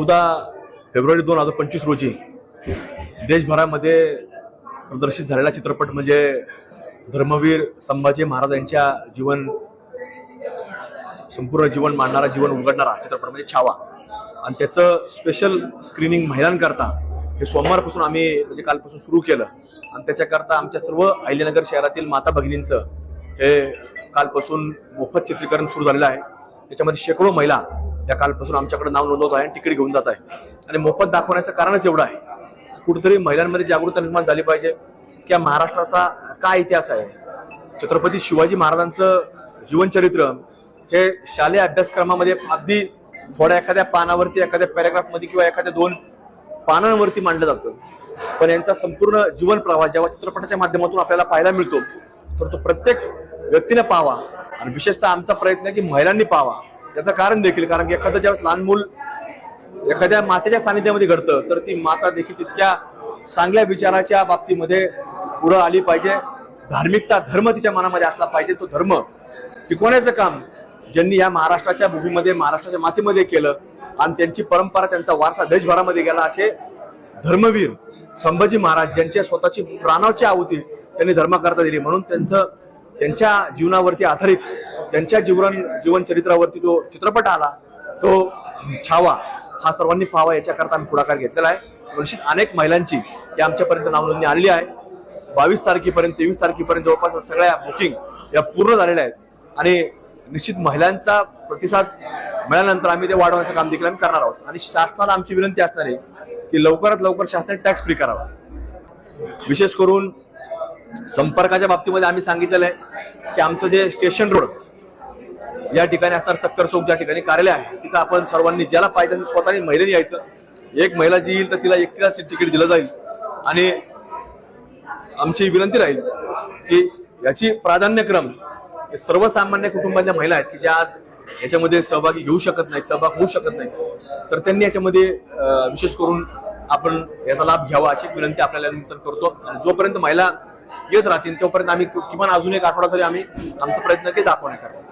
चौदा फेब्रुवारी दोन हजार पंचवीस रोजी देशभरामध्ये प्रदर्शित झालेला चित्रपट म्हणजे धर्मवीर संभाजी महाराज यांच्या जीवन संपूर्ण जीवन मांडणारा जीवन उघडणारा चित्रपट म्हणजे छावा. आणि त्याचं स्पेशल स्क्रीनिंग महिलांकरता हे सोमवारपासून आम्ही म्हणजे कालपासून सुरू केलं. आणि त्याच्याकरता आमच्या सर्व अहिल्यानगर शहरातील माता भगिनींचं हे कालपासून मोफत चित्रीकरण सुरू झालेलं आहे. त्याच्यामध्ये शेकडो महिला या कालपासून आमच्याकडे नाव नोंदवत आहे आणि तिकीट घेऊन जात आहे. आणि मोफत दाखवण्याचं कारणच एवढं आहे. कुठेतरी महिलांमध्ये जागरूकता निर्माण झाली पाहिजे. की या महाराष्ट्राचा काय इतिहास आहे? छत्रपती शिवाजी महाराजांचं जीवनचरित्र हे शालेय अभ्यासक्रमामध्ये अगदी थोड्या एखाद्या पानावरती एखाद्या पॅराग्राफमध्ये किंवा एखाद्या दोन पानांवरती मांडलं जातं. पण यांचा संपूर्ण जीवन प्रवास जेव्हा चित्रपटाच्या माध्यमातून आपल्याला पाहायला मिळतो तर तो प्रत्येक व्यक्तीने पाहावा. आणि विशेषतः आमचा प्रयत्न आहे की महिलांनी पाहावा. त्याचं कारण देखील कारण की एखादं ज्यावेळेस लहान मूल एखाद्या मातेच्या सानिध्यामध्ये घडतं तर ती माता देखील तितक्या चांगल्या विचाराच्या बाबतीमध्ये पुढं आली पाहिजे. धार्मिकता धर्म तिच्या मनामध्ये असला पाहिजे तो धर्म. टिकवण्याचं काम ज्यांनी या महाराष्ट्राच्या भूमीमध्ये महाराष्ट्राच्या मातीमध्ये केलं आणि त्यांची परंपरा त्यांचा वारसा देशभरामध्ये गेला असे धर्मवीर संभाजी महाराज ज्यांच्या स्वतःची प्राणाची आहुती त्यांनी धर्माकरता दिली. म्हणून त्यांचं त्यांच्या जीवनावरती आधारित त्यांच्या जीवन जीवन चरित्रावरती जो चित्रपट आला तो छावा हा सर्वांनी पाहावा याच्याकरता आम्ही पुढाकार घेतलेला आहे. निश्चित अनेक महिलांची या आमच्यापर्यंत नावनोंदणी आणली आहे. बावीस तारखेपर्यंत तेवीस तारखेपर्यंत जवळपास सगळ्या बुकिंग या पूर्ण झालेल्या आहेत. आणि निश्चित महिलांचा प्रतिसाद मिळाल्यानंतर आम्ही ते वाढवण्याचं काम देखील आम्ही करणार आहोत. आणि शासनाला आमची विनंती असणार आहे की लवकरात लवकर शासनाने टॅक्स फ्री करावा. विशेष करून संपर्काच्या बाबतीमध्ये आम्ही सांगितलेलं आहे की आमचं जे स्टेशन रोड या ठिकाणी असणार सक्कर चौक ज्या ठिकाणी कार्यालय आहे तिथं आपण सर्वांनी ज्याला पाहिजे असेल स्वतःने महिलेने यायचं. एक महिला जी येईल तर तिला एकटीलाच तिकीट दिलं जाईल. आणि आमची विनंती राहील की याची प्राधान्यक्रम हे सर्वसामान्य कुटुंबातल्या महिला आहेत की ज्या आज याच्यामध्ये सहभागी घेऊ शकत नाहीत सहभाग होऊ शकत नाही तर त्यांनी याच्यामध्ये विशेष करून आपण याचा लाभ घ्यावा अशी विनंती आपल्याला नंतर करतो. आणि जोपर्यंत महिला येत राहतील तोपर्यंत आम्ही किमान अजून एक आठवडा तरी आम्ही आमचा प्रयत्न ते दाखवणे करतो.